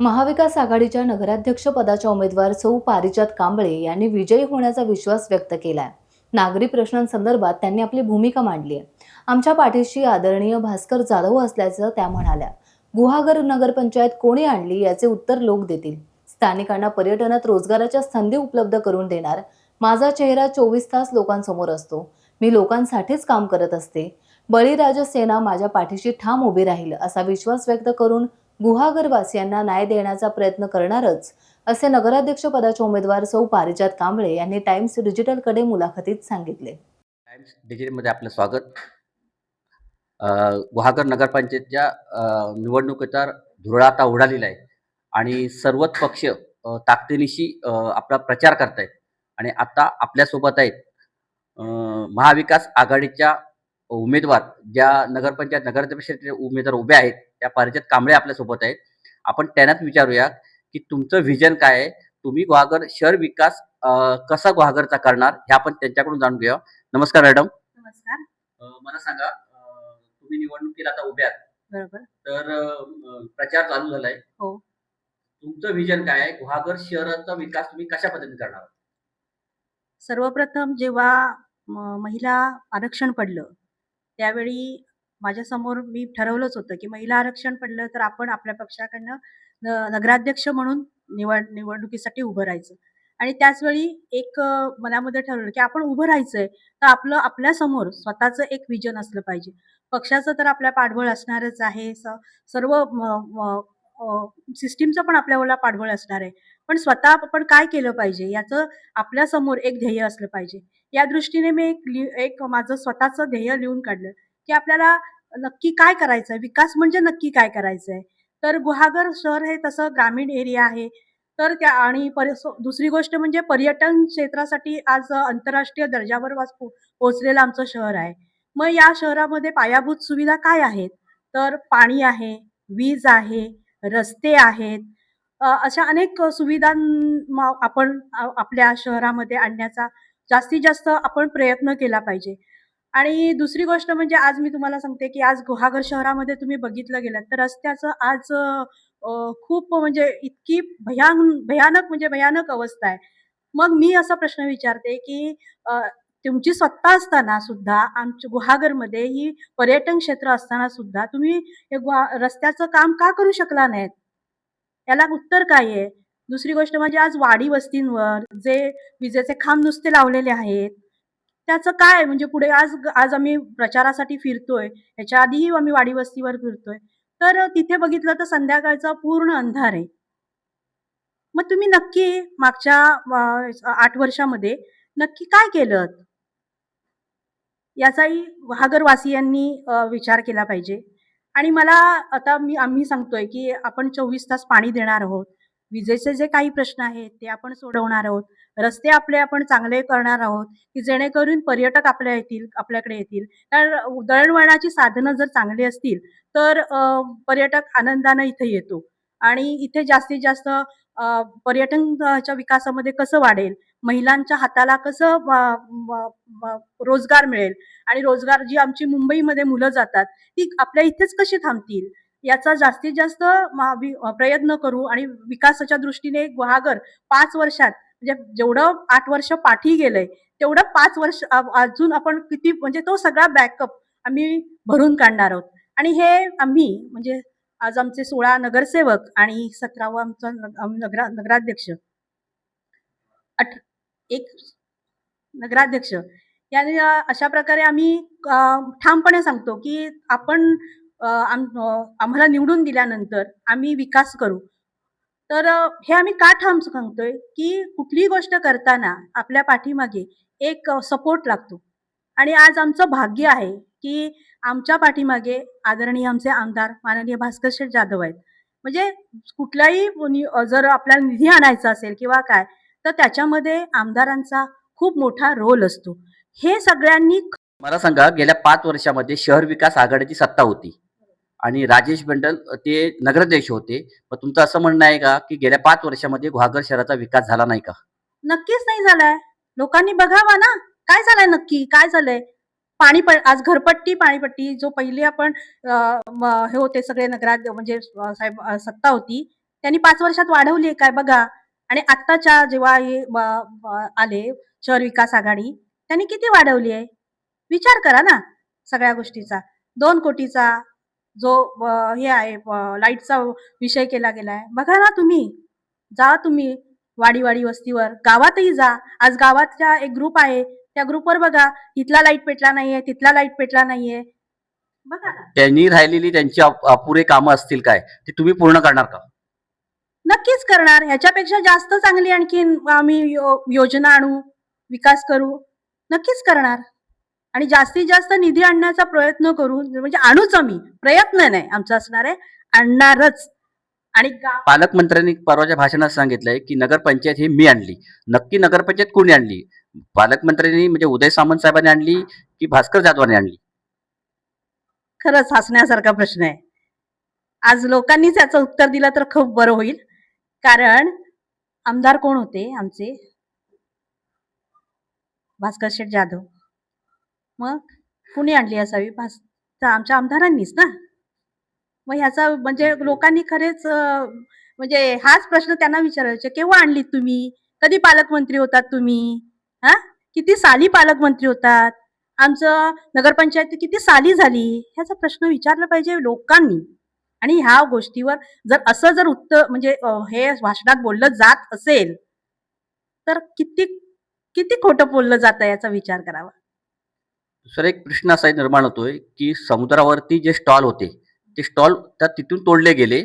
महाविकास आघाडीच्या नगराध्यक्ष पदाच्या उमेदवार सौ पारिजात कांबळे यांनी विजयी होण्याचा विश्वास व्यक्त केलाय. नागरी प्रश्नांसंदर्भात त्यांनी आपली भूमिका मांडली आहे. आमच्या पाठीशी आदरणीय भास्कर जाधव असल्याचं त्या म्हणाल्या गुहागर नगरपंचायत कोणी आणली याचे उत्तर लोक देतील. स्थानिकांना पर्यटनात रोजगाराच्या संधी उपलब्ध करून देणार. माझा चेहरा चोवीस तास लोकांसमोर असतो. मी लोकांसाठीच काम करत असते. बळीराज सेना माझ्या पाठीशी ठाम उभी राहील असा विश्वास व्यक्त करून गुहागरवासियांना न्याय देण्याचा प्रयत्न करणारच असे नगराध्यक्ष पदाचे उमेदवार सौ पारिजात कांबळे यांनी टाइम्स डिजिटलकडे मुलाखतीत सांगितले. टाइम्स डिजिटलमध्ये आपलं स्वागत. गुहागर नगरपंचायतच्या निवडणुकीचा धुरळा आता उडालेला आहे आणि सर्वच पक्ष ताकदीनिशी आपला प्रचार करतायत आणि आता आपल्यासोबत आहेत महाविकास आघाडीच्या उमेदवार ज्या नगरपंचायत नगराध्यक्षाचे उमेदवार उभे आहेत त्या पारिजात कांबळे आपल्यासोबत आहेत. आपण त्यांनाच विचारूया की तुमचं व्हिजन काय आहे? तुम्ही गुहागर शहर विकास कसा गुहागरचा करणार? हे आपण त्यांच्याकडून जाणून घेऊया. नमस्कार मॅडम नमस्कार. मला सांगा तुम्ही निवडणुकीला आता उभ्या बरोबर. तर प्रचार चालू झालाय. हो. तुमचं विजन काय आहे? गुहागर शहराचा विकास तुम्ही कशा पद्धतीने करणार? आहात? सर्वप्रथम जेव्हा महिला आरक्षण पडलं त्यावेळी माझ्यासमोर मी ठरवलंच होतं की महिला आरक्षण पडलं तर आपण आपल्या पक्षाकडनं न- नगराध्यक्ष म्हणून निवड निवडणुकीसाठी उभं राहायचं. आणि त्याचवेळी एक मनामध्ये ठरवलं की आपण उभं राहायचंय तर आपलं आपल्यासमोर स्वतःचं एक विजन असलं पाहिजे. पक्षाचं तर आपल्या पाठबळ असणारच आहे स- सर्व सिस्टीमचं पण आपल्याला पाठबळ असणार आहे. पण स्वतः आपण काय केलं पाहिजे याचं आपल्यासमोर एक ध्येय असलं पाहिजे. या दृष्टीने मी एक लि- एक माझं स्वतःचं ध्येय लिहून काढलं. की आपल्याला नक्की काय करायचं आहे विकास म्हणजे नक्की काय करायचं आहे तर गुहागर शहर हे तसं ग्रामीण एरिया आहे. तर त्या आणि दुसरी गोष्ट म्हणजे पर्यटन क्षेत्रासाठी आज आंतरराष्ट्रीय दर्जावर पो- पोहोचलेलं आमचं शहर आहे. मग या शहरामध्ये पायाभूत सुविधा काय आहेत? तर पाणी आहे वीज आहे रस्ते आहेत. अशा अनेक सुविधां आपण आपल्या शहरामध्ये आणण्याचा जास्तीत जास्त आपण प्रयत्न केला पाहिजे. आणि दुसरी गोष्ट म्हणजे आज मी तुम्हाला सांगते की आज गुहागर शहरामध्ये तुम्ही बघितलं गेलं तर रस्त्याचं आज खूप म्हणजे इतकी भयान भयानक म्हणजे भयानक अवस्था आहे. मग मी असा प्रश्न विचारते की तुमची सत्ता असताना सुद्धा आमच्या गुहागरमध्ये ही पर्यटन क्षेत्र असताना सुद्धा तुम्ही हे गुहा रस्त्याचं काम का करू शकला नाहीत? याला उत्तर काय आहे? दुसरी गोष्ट म्हणजे आज वाडी वस्तींवर जे विजेचे खांब नुसते लावलेले आहेत त्याचं काय म्हणजे पुढे आज आज आम्ही प्रचारासाठी फिरतोय याच्या आधीही आम्ही वाडी वस्तीवर फिरतोय. तर तिथे बघितलं तर संध्याकाळचा पूर्ण अंधार आहे. मग तुम्ही नक्की मागच्या आठ वर्षामध्ये नक्की काय केलं याचाही वाहागरवासियांनी विचार केला पाहिजे. आणि मला आता मी आम्ही सांगतोय की आपण चोवीस तास पाणी देणार आहोत. विजेचे जे काही प्रश्न आहेत ते आपण सोडवणार आहोत. रस्ते आपले आपण चांगले करणार आहोत की जेणेकरून पर्यटक आपल्या येतील आपल्याकडे येतील. तर दळणवळणाची साधनं जर चांगली असतील तर पर्यटक आनंदानं इथे येतो. आणि इथे जास्तीत जास्त पर्यटनच्या विकासामध्ये कसं वाढेल? महिलांच्या हाताला कसं रोजगार मिळेल? आणि रोजगार जी आमची मुंबईमध्ये मुलं जातात ती आपल्या इथेच कशी थांबतील? याचा जास्तीत जास्त प्रयत्न करू आणि विकासाच्या दृष्टीने गुहागर पाच वर्षात म्हणजे जेवढं आठ वर्ष पाठी गेलंय तेवढं पाच वर्ष अजून आपण किती म्हणजे तो सगळा बॅकअप आम्ही भरून काढणार आहोत. आणि हे आम्ही म्हणजे आज आमचे सोळा नगरसेवक आणि सतरावा आमचा नगरा नगराध्यक्ष अठ एक नगराध्यक्ष याने अशा प्रकारे आम्ही ठामपणे सांगतो की आपण आम- आम्हाला निवडून दिल्यानंतर आम्ही विकास करू. तर हे आम्ही का ठाम सांगतोय की कुठलीही गोष्ट करताना आपल्या पाठीमागे एक सपोर्ट लागतो. आणि आज आमचं भाग्य आहे की आमच्या पाठीमागे आदरणीय आमचे आमदार माननीय भास्कर शेठ जाधव आहेत. म्हणजे कुठलाही जर आपल्याला निधी आणायचा असेल किंवा काय तर त्याच्यामध्ये आमदारांचा खूप मोठा रोल असतो. हे सगळ्यांनी मला सांगा गेल्या पाच वर्षामध्ये शहर विकास आघाडीची सत्ता होती. आणि राजेश बंडल ते नगराध्यक्ष होते. पण तुमचं असं म्हणणं आहे का की गेल्या पाच वर्षामध्ये गुहागर शहराचा विकास झाला नाही का? नक्कीच नाही झालाय. लोकांनी बघावा ना काय झालंय नक्की काय झालंय? पाणी प आज घरपट्टी पाणीपट्टी जो पहिले आपण म- हे होते सगळे नगरात म्हणजे साहेब सत्ता होती त्यांनी पाच वर्षात वाढवली आहे काय बघा. आणि आत्ताच्या जेव्हा हे आले शहर विकास आघाडी त्यांनी किती वाढवली आहे? विचार करा ना सगळ्या गोष्टीचा. दोन कोटीचा जो हे आहे लाईटचा विषय केला गेलाय. बघा ना तुम्ही. जा तुम्ही वाडी वाडी वस्तीवर. गावातही जा. आज गावातल्या एक ग्रुप आहे. त्या ग्रुपवर बघा. इथला लाइट पेटला नाहीये तिथला लाइट पेटला नाहीये. बघा ना. त्यांनी राहिलेली त्यांची अप- अपुरे कामं असतील काय? ते तुम्ही पूर्ण करणार का? नक्कीच करणार. ह्याच्यापेक्षा जास्त चांगली आणखीन आम्ही यो- योजना आणू विकास करू. नक्कीच करणार. आणि जास्तीत जास्त निधी आणण्याचा प्रयत्न करू म्हणजे आणूच आम्ही. प्रयत्न नाही. आमचा असणार आहे आणणारच. आणि पालकमंत्र्यांनी परवाच्या भाषणात सांगितलंय की नगरपंचायत ही मी आणली. नक्की नगरपंचायत कोणी आणली? पालकमंत्र्यांनी म्हणजे उदय सामंत साहेबांनी आणली की भास्कर जाधवांनी आणली? खरंच हसण्यासारखा प्रश्न आहे. आज लोकांनीच याचं उत्तर दिलं तर खूप बरं होईल. कारण आमदार कोण होते? आमचे भास्कर शेठ जाधव. मग कुणी आणली असावी? भास तर आमच्या आमदारांनीच ना. मग ह्याचा म्हणजे लोकांनी खरेच म्हणजे हाच प्रश्न त्यांना विचारायचे. केव्हा आणलीत तुम्ही? कधी पालकमंत्री होतात तुम्ही? हा? किती साली पालकमंत्री होतात? आमचं नगरपंचायत किती साली झाली? ह्याचा प्रश्न विचारला पाहिजे लोकांनी. आणि ह्या गोष्टीवर जर असं जर उत्तर म्हणजे हे भाषणात बोललं जात असेल तर किती किती खोटं बोललं जातं याचा विचार करावा. दुसरा एक प्रश्न असा निर्माण होतोय की समुद्रावरती जे स्टॉल होते ते स्टॉल त्या तिथून तोडले गेले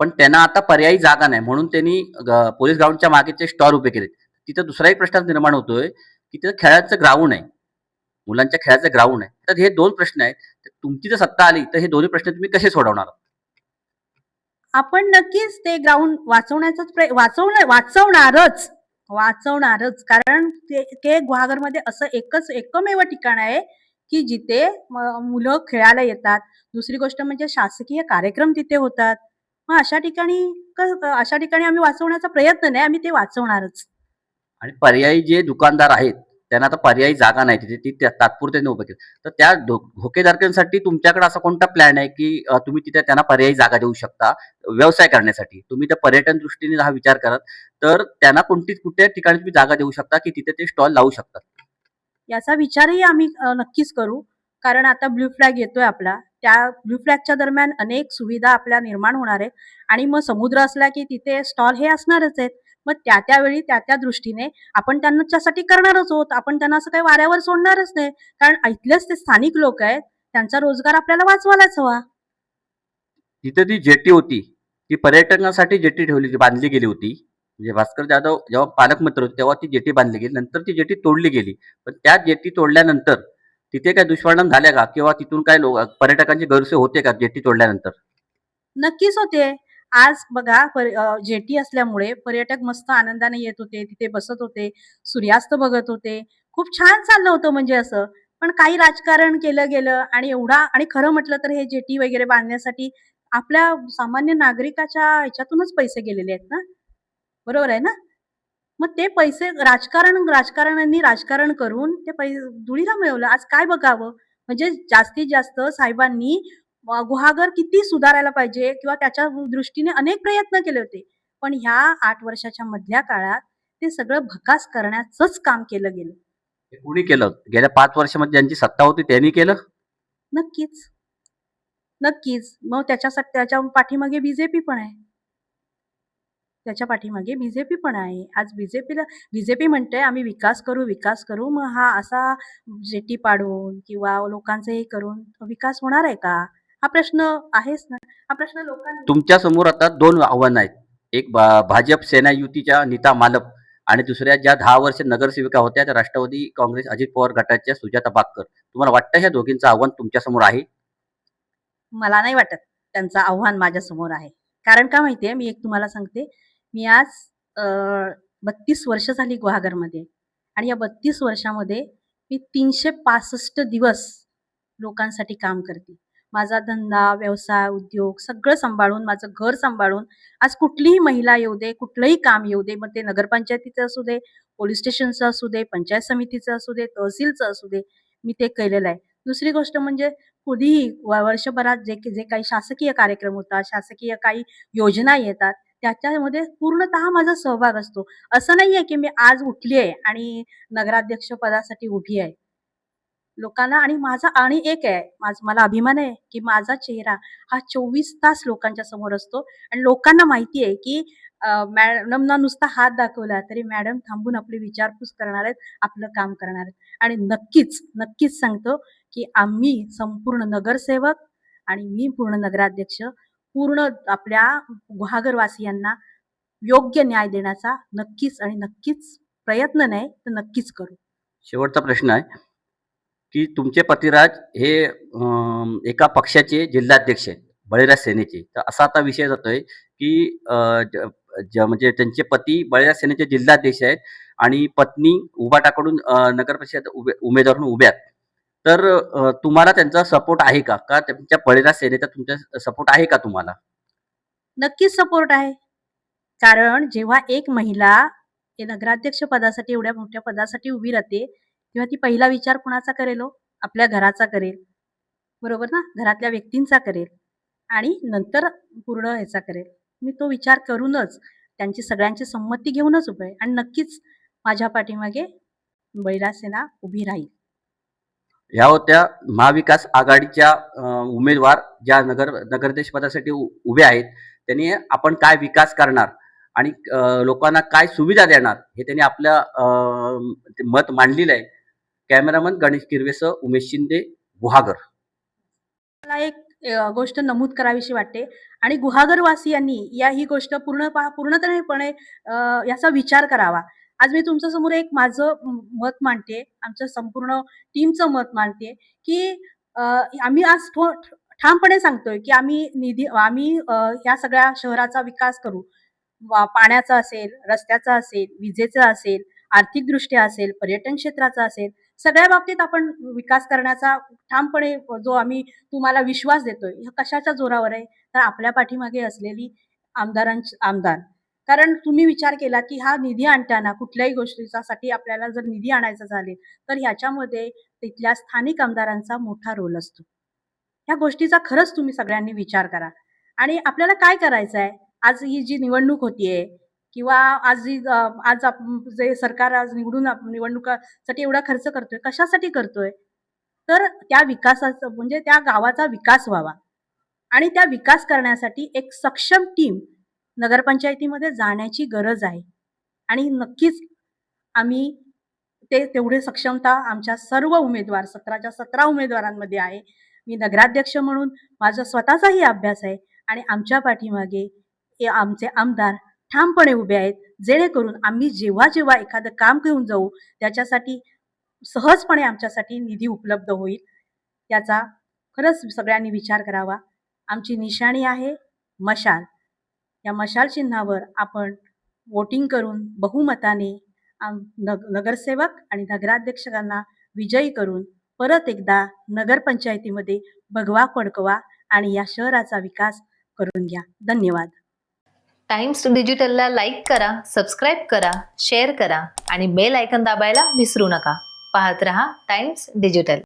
पण त्यांना आता पर्यायी जागा नाही. म्हणून त्यांनी ग- पोलीस ग्राउंडच्या मागेचे स्टॉल उभे केले तिथं दुसरा एक प्रश्न निर्माण होतोय की तिथं खेळाचं ग्राउंड आहे मुलांच्या खेळाचं ग्राउंड आहे तर हे दोन प्रश्न आहेत. तर तुमची जर सत्ता आली तर हे दोन्ही प्रश्न तुम्ही कसे सोडवणार? आपण नक्कीच ते ग्राउंड वाचवण्याचाच प्रय वाचवणार वाचवणारच. वाचवणारच. कारण ते ते गुहागरमध्ये असं एकच एकमेव ठिकाण आहे. की जिथे मुलं खेळायला येतात. दुसरी गोष्ट म्हणजे शासकीय कार्यक्रम तिथे होतात. मग अशा ठिकाणी अशा ठिकाणी आम्ही वाचवण्याचा प्रयत्न नाही आम्ही ते वाचवणारच. आणि पर्यायी जे दुकानदार आहेत त्यांना आता पर्यायी जागा नाही तिथे ती त्या- तात्पुरत्याने उभं केली. तर त्या धो- धोकेदारकांसाठी तुमच्याकडे असा कोणता प्लॅन आहे की तुम्ही तिथे त्यांना पर्यायी जागा देऊ शकता व्यवसाय करण्यासाठी? तुम्ही त्या पर्यटन दृष्टीने हा विचार करत तर त्यांना कोणती कुठल्या ठिकाणी तुम्ही जागा देऊ शकता की तिथे ते स्टॉल लावू शकतात? याचा विचारही आम्ही नक्कीच करू. कारण आता ब्ल्यू फ्लॅग येतोय आपला. त्या ब्ल्यू फ्लॅगच्या दरम्यान अनेक सुविधा आपल्या निर्माण होणार आहेत. आणि मग समुद्र असला की तिथे स्टॉल हे असणारच आहेत. मग त्या त्यावेळी त्या त्या दृष्टीने आपण त्यांच्यासाठी करणारच आहोत. आपण त्यांना असं काही वाऱ्यावर सोडणारच नाही. कारण इथलेच ते स्थानिक लोक आहेत. त्यांचा रोजगार आपल्याला वाचवायलाच हवा. तिथे ती जेटी होती ती पर्यटनासाठी जेटी ठेवली बांधली गेली होती. म्हणजे भास्कर जाधव जेव्हा पालकमंत्री होते तेव्हा ती जेटी बांधली गेली. नंतर ती जेटी तोडली गेली. पण त्या जेटी तोडल्यानंतर तिथे काय दुष्परिणाम झाल्या का? किंवा तिथून काय लोक पर्यटकांची गैरसोय होते का जेटी तोडल्यानंतर? नक्कीच होते. आज बघा जेटी असल्यामुळे पर्यटक मस्त आनंदाने येत होते तिथे बसत होते सूर्यास्त बघत होते. खूप छान चाललं होतं म्हणजे असं. पण काही राजकारण केलं गेलं आणि एवढा आणि खरं म्हटलं तर हे जेटी वगैरे बांधण्यासाठी आपल्या सामान्य नागरिकाच्या ह्याच्यातूनच पैसे गेलेले आहेत ना? बरोबर आहे ना? मग ते पैसे राजकारण राजकारण्यांनी राजकारण करून ते पैसे धुळीला मिळवलं. आज काय बघावं? म्हणजे जास्तीत जास्त साहेबांनी गुहागर किती सुधारायला पाहिजे किंवा त्याच्या दृष्टीने अनेक प्रयत्न केले होते. पण ह्या आठ वर्षाच्या मधल्या काळात ते सगळं भकास करण्याचंच काम केलं गेलं. कुणी केलं? गेल्या पाच वर्षामध्ये ज्यांची सत्ता होती त्यांनी केलं? नक्कीच. नक्कीच. मग त्याच्यासाठी त्याच्या पाठीमागे बीजेपी पण आहे. त्याच्या पाठीमागे बीजेपी पण आहे. आज बीजेपीला बीजेपी म्हणते आम्ही विकास करू विकास करू मग हा असा जेटी पाडून किंवा लोकांचं हे करून विकास होणार आहे का? हा प्रश्न आहेच ना. हा प्रश्न लोकांना तुमच्यासमोर आता दोन आव्हानं आहेत. एक भाजप सेना युतीच्या नीता मालप आणि दुसऱ्या ज्या दहा वर्ष नगरसेविका होत्या त्या राष्ट्रवादी काँग्रेस अजित पवार गटाच्या सुजाता बागकर. तुम्हाला वाटतं ह्या दोघींचं आव्हान तुमच्यासमोर आहे? मला नाही वाटत त्यांचं आव्हान माझ्यासमोर आहे. कारण का माहितीये? मी एक तुम्हाला सांगते. मी आज बत्तीस वर्ष झाली गुहागरमध्ये आणि या बत्तीस वर्षामध्ये मी तीनशे पासष्ट दिवस लोकांसाठी काम करते. माझा धंदा व्यवसाय उद्योग सगळं सांभाळून माझं घर सांभाळून आज कुठलीही महिला येऊ दे कुठलंही काम येऊ दे मग ते नगरपंचायतीचं असू दे पोलीस स्टेशनचं असू दे पंचायत समितीचं असू दे तहसीलचं असू दे मी ते केलेलं आहे. दुसरी गोष्ट म्हणजे कधीही व- वर्षभरात जे जे काही शासकीय कार्यक्रम होतात शासकीय काही योजना येतात त्याच्यामध्ये पूर्णतः माझा सहभाग असतो. असं नाहीये की मी आज उठली आहे आणि नगराध्यक्ष पदासाठी उभी आहे. लोकांना आणि माझा आणि एक आहे माझ मला अभिमान आहे की माझा चेहरा हा चोवीस तास लोकांच्या समोर असतो. आणि लोकांना माहिती आहे की मॅडमना नुसता हात दाखवला तरी मॅडम थांबून आपली विचारपूस करणार आहेत आपलं काम करणार आहेत. आणि नक्कीच नक्कीच सांगतो की आम्ही संपूर्ण नगरसेवक आणि मी पूर्ण नगराध्यक्ष पूर्ण आपल्या गुहागरवासियांना योग्य न्याय देण्याचा नक्कीच आणि नक्कीच प्रयत्न नाही तर नक्कीच करू. शेवटचा प्रश्न आहे की तुमचे पतिराज हे एका पक्षाचे जिल्हाध्यक्ष आहेत बळीराज सेनेचे. तर असा आता विषय जातोय की ज- ज- म्हणजे त्यांचे पती बळीराज सेनेचे जिल्हाध्यक्ष आहेत आणि पत्नी उबाटाकडून नगरपरिषद उभे उमेदवार म्हणून उभ्या आहेत. तर तुम्हाला त्यांचा सपोर्ट आहे का? का त्यांच्या बळीराज सेनेचा तुमचा सपोर्ट आहे का तुम्हाला? नक्कीच सपोर्ट आहे. कारण जेव्हा एक महिला नगराध्यक्ष पदासाठी एवढ्या मोठ्या पदासाठी उभी राहते तेव्हा ती पहिला विचार कुणाचा करेल हो? आपल्या घराचा करेल. बरोबर ना? घरातल्या व्यक्तींचा करेल. आणि नंतर पूर्ण ह्याचा करेल. मी तो विचार करूनच त्यांची सगळ्यांची संमती घेऊनच उभे आहे. आणि नक्कीच माझ्या पाठीमागे बैरासेना उभी राहील. ह्या होत्या महाविकास आघाडीच्या उमेदवार ज्या नगर नगराध्यक्ष पदासाठी उ- उभे आहेत त्यांनी आपण काय विकास करणार आणि लोकांना काय सुविधा देणार हे त्यांनी आपलं ते मत मांडलेलं आहे. कॅमेरामन गणेश किरवेसह उमेश शिंदे गुहागर. मला एक गोष्ट नमूद करावीशी वाटते आणि गुहागरवासियांनी या ही गोष्ट पूर्ण पूर्णपणे याचा विचार करावा. आज मी तुमच्यासमोर एक माझं मत मांडते आमचं संपूर्ण टीमचं मत मांडते की आम्ही आज ठामपणे सांगतोय की आम्ही निधी आम्ही या सगळ्या शहराचा विकास करू. पाण्याचा असेल रस्त्याचा असेल विजेचा असेल आर्थिकदृष्ट्या असेल पर्यटन क्षेत्राचा असेल सगळ्या बाबतीत आपण विकास करण्याचा ठामपणे जो आम्ही तुम्हाला विश्वास देतोय ह्या कशाच्या जोरावर आहे? तर आपल्या पाठीमागे असलेली आमदारांची आमदार. कारण तुम्ही विचार केला की हा निधी आणताना कुठल्याही गोष्टीसाठी आपल्याला जर निधी आणायचा झाले तर ह्याच्यामध्ये तिथल्या स्थानिक आमदारांचा मोठा रोल असतो. ह्या गोष्टीचा खरंच तुम्ही सगळ्यांनी विचार करा. आणि आपल्याला काय करायचं आहे आज ही जी निवडणूक होतीये किंवा आज जी आज आप- जे सरकार आज निवडून निवडणुकासाठी एवढा खर्च करतोय कशासाठी करतोय? तर त्या विकासाचं म्हणजे त्या गावाचा विकास व्हावा. आणि त्या विकास करण्यासाठी एक सक्षम टीम नगरपंचायतीमध्ये जाण्याची गरज आहे. आणि नक्कीच आम्ही ते तेवढे सक्षमता आमच्या सर्व उमेदवार सतराच्या सतरा उमेदवारांमध्ये आहे. मी नगराध्यक्ष म्हणून माझा स्वतःचाही अभ्यास आहे आणि आमच्या पाठीमागे हे आमचे आमदार ठामपणे उभे आहेत जेणेकरून आम्ही जेव्हा जेव्हा एखादं काम घेऊन जाऊ त्याच्यासाठी सहजपणे आमच्यासाठी निधी उपलब्ध होईल याचा खरंच सगळ्यांनी विचार करावा. आमची निशाणी आहे मशाल. या मशाल चिन्हावर आपण वोटिंग करून बहुमताने नग नगरसेवक आणि नगराध्यक्षांना विजयी करून परत एकदा नगरपंचायतीमध्ये भगवा फडकवा आणि या शहराचा विकास करून घ्या. धन्यवाद. टाइम्स डिजिटलला लाईक करा सबस्क्राईब करा शेअर करा आणि बेल आयकन दाबायला विसरू नका. पाहत रहा टाइम्स डिजिटल